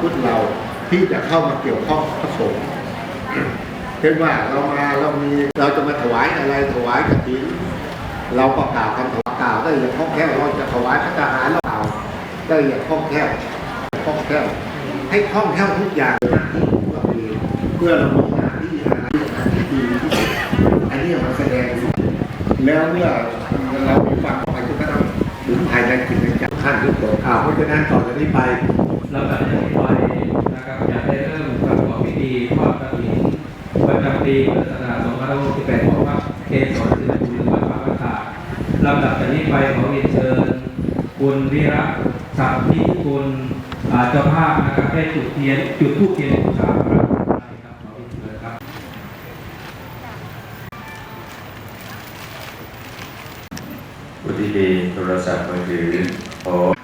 พุทธเราที่จะเข้ามาเกี่ยวข้องพระสงฆ์เช่นว่าเรามาเรามีเราจะมาถวายอะไรถวายกฐินเราก็กล่าวคำถวายกล่าวได้อย่างคล่องแคล่วเราจะถวายพระทหารเรากล่าวได้อย่างคล่องแคล่วคล่องแคล่วให้คล่องแคล่วทุกอย่างหน้าที่ของเราเองเพื่อเรามีหน้าที่อะไรที่ดีที่สุดอันนี้มาแสดงแล้วเมื่อเรามีฟังเข้าไปจนกระทั่งถึงภายในจิตในใจท่านทุกคนอ่าเพราะฉะนั้นต่อจากนี้ไป ลำดับจากนี้ไปนะครับจะได้เริ่มประกอบพิธีทอดกฐินประจำปีพุทธศักราช2568ของวัดเกศรศิลปุหรือวัดพระประธานลำดับจากนี้ไปขอเรียนเชิญคุณวิระสัมพิคุณเจ้าภาพนะครับได้จุดเทียนจุดธูปเทียนบูชาพระรัตนตรัยครับขอเรียนเชิญครับผู้ที่มีโทรศัพท์มือถือขอ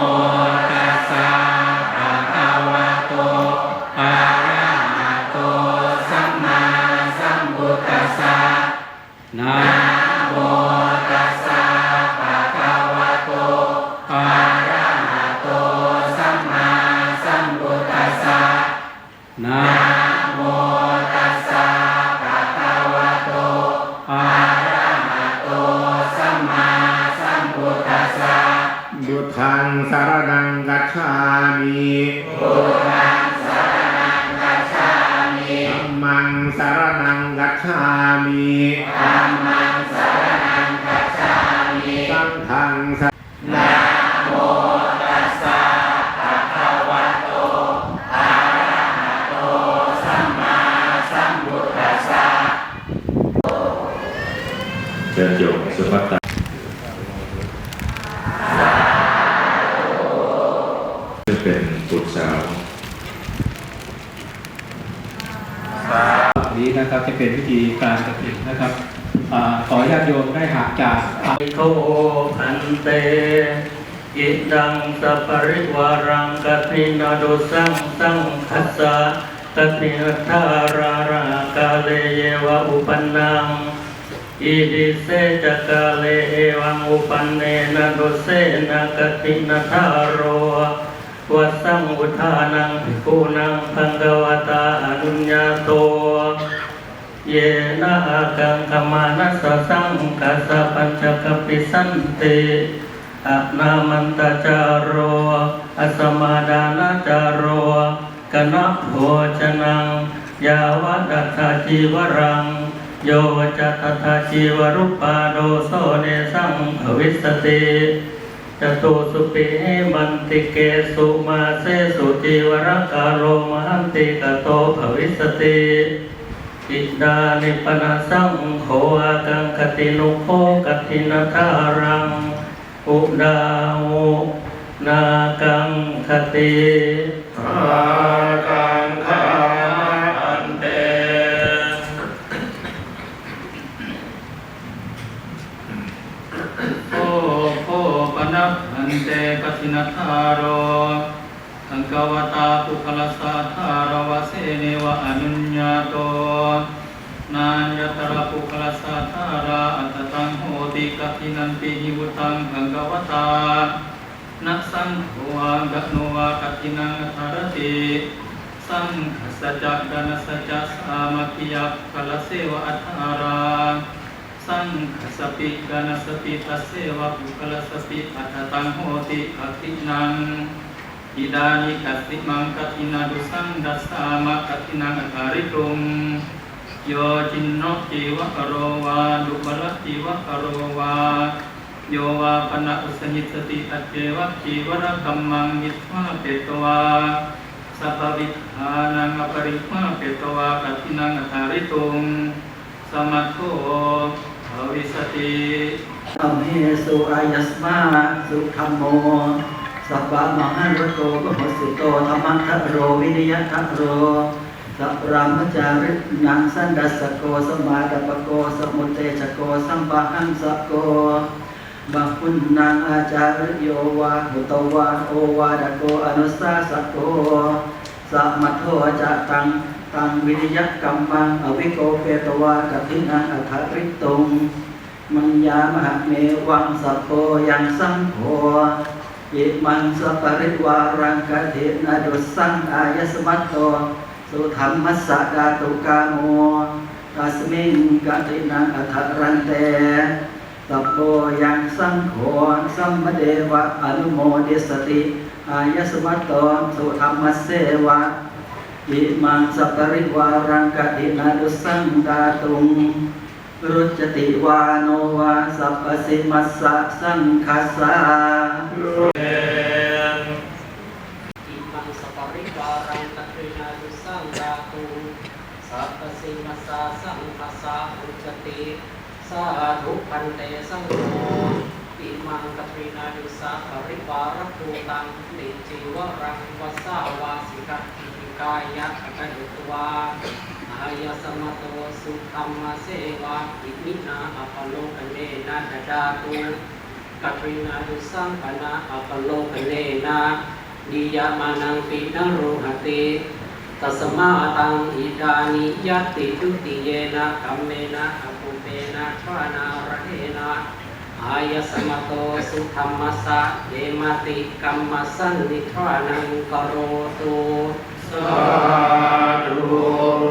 นะโมตัสสะภะคะวะโตอะระหะโตสัมมาสัมพุทธัสสะบุทังสารนังกัจฉามิพุทธัมมังสารนังกัจฉามิสังฆังสาร ชิญโยมสุภัตตาซึ่งเป็นบุตรสาวนี้นะครับจะเป็นวิธีการกระถิ่นนะครับอขอญาติโยมได้หักจากอ่าโทพันเตอิดังสัปริวารังกัตถินาดุสังสังคัสสะกตินัทารารา กาเลเยวะอุปนัง อิดิเสจกาเลเอวังอุปันเนนะดุเสนะกตินัทารโรวัสังอุทานังภิกุนังพังกวตาอนุญญาโต เยนะอากังขมานัสสังกัสสะปัญจกัปปิสันติอะนามันตจารโรอสมาดานาจารโรกนะโภชนัง ยาวดัตถาจีวรัง โยจัตถาจีวรุปปาโดโสเนสังภวิสติจตุสุปิมันติเกสุมาเสสุจีวรกาโรมหันติกโตภวิสติอิดานิปนาสังโฆอากังคตินุโคกตินาทารังอุดามุนากังคติอากังขา อันเต โอโคปนัพพัน เตกสินัทารโรสังกวตาปุคลสัทธารวเสเนวะอนุญญาโตนานยตระปุคลสัทธาราอัตตังโหติกตินันติหิวตังสังกวตานักสังโฆกะโนวะกตินังธารติสังฆสัจจดานสัจจสามัคคียกลเสวะอัฏฐารา สังฆสปิกานสปิตัสเสวะปุคลสปิอัตตังโหติอตินังอิดานิกัตติมังกัตินาดุสังดัสสามะกัตินังอัตาริตุงโยจินโนจิวะกโรวาดุบลจิวะกโรวาโยวาปนะอุสหิตสติอัจเจวะจีวรกัมมังมิทวาเปตวาสัพพิทานังอปริมาเปตวากัตินังอาริตุงสมัตโต วิสัมเหสุอายัสมาสุธรรมโม สัพพะมหันโตกหสิโตธรรมัทะโรวินิยทะโรสัพรามจารินังสันดัสโกสมาดปโกสมุเตชโกสัมปะหังสโกบาคุณนางอาจาริโยวาหุตวาโอวาดโกอนุสาสโกสัมมัทโทจะตังตังวิริยกรรมังอวิโกเปตวากตินังอัฏฐริตตุง มัญญามหาเมวังสัพโพยังสังโฆอิมันสปริวารังกเทนะดุสังอายสมัตโต สุธรรมัสสะดาตุกาโมตัสมิงกตินังอัฏฐรันเตสัพโพยังสังโฆสัมมเดวะอนุโมดิสติอายสมัตโตสุธรรมสเสวะอิมังสัปปริวารังกตินาดุสังดาตุง รุจติวาโนวาสัพพสิมัสสะสังคัสสะอิมังสปริวารังตะครินาดุสังราตุสัพพสิมัสสาสังคัสสะอุจจติสาธุพันเตสังโฆอิมังตะครินาดุสัปริวารภูตังติจิวรังวัสสาวาสิกติกายะกะยุตวาอา ยสมโตสุธรรมเสวะอิมินาอัปโลกเนนะดดาตุกัตรินาดุสังปนาอัปโลกเนนะดิยามานังปินโรหติตัสมาตังอิดานิยติทุติเยนะกัมเมนะอภุเปนะชวนาระเทนะอายสมโตสุธรรมสะเยมติกัมมสันนิทวานังกโรตุสาธุ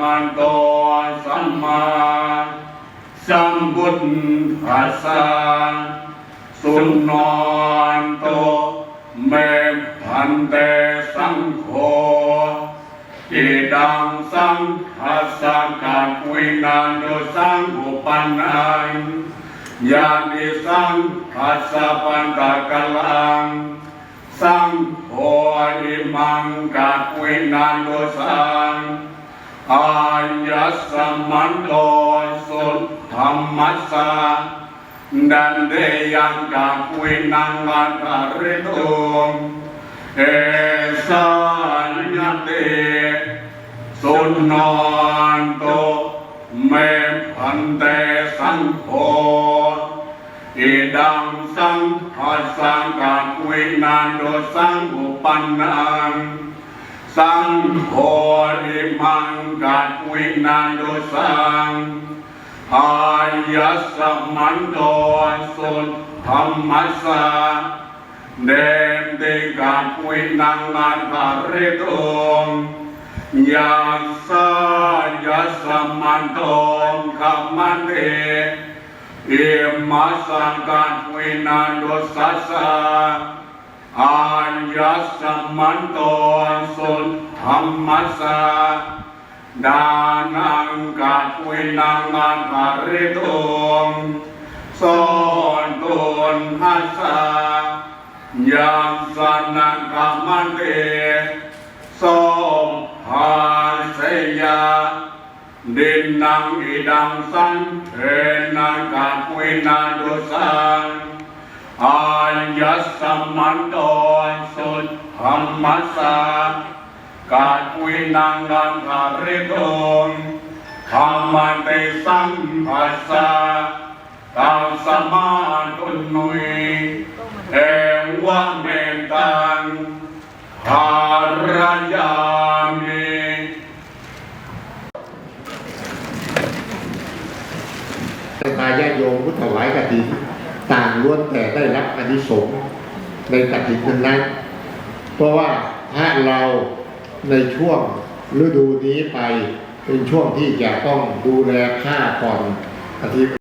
หะโตสัมมาสัมพุทธัสสะสุนนโตเมพันเตสังโฆอิดังสังคัสสะกัดวินานุสังอุปันนังยานิสังคัสสะปันตะกะลังสังโฆอิมังกัดวินานุสัง อายัสมันโตสุทธัมมัสสะดันเดยังกัดวินังอัตตริตุงเอสัญญเตสุนนโตเมพันเตสังโฆอิดังสังหัสสังกัดวินันโดสังอุปันนัง สังโฆอิมังกัดวินันโดสังอายัสสมันโตสุทธัมมัสสะเดมเดกัดวินังอันตริตุงยาสายัสมันโตกัมมันเตอิมัสสังกัดวินันโดสัสสะ อายัสมันโตสุทธัมมัสสะดานังกัดวินังอันตริตุงสอนตุนหัสสะยังสันนังกัมมันเตสมหาเสยาดินนังอิดังสันเทนังกัปวินาดุสัง ยัสสมันโตสุทธัมมัสสะกัปวินังอันทาริโตงธรรมันเตสังภัสสะตังสมาตุนุยเอวะเมตังภารยามิทายาโยมผู้ถวายกฐิน ต่างล้วนแต่ได้รับอนิสงส์ในกฐินนั้น เพราะว่าถ้าเราในช่วงฤดูนี้ไปเป็นช่วงที่จะต้องดูแลค่าผ่อนอาทิตย์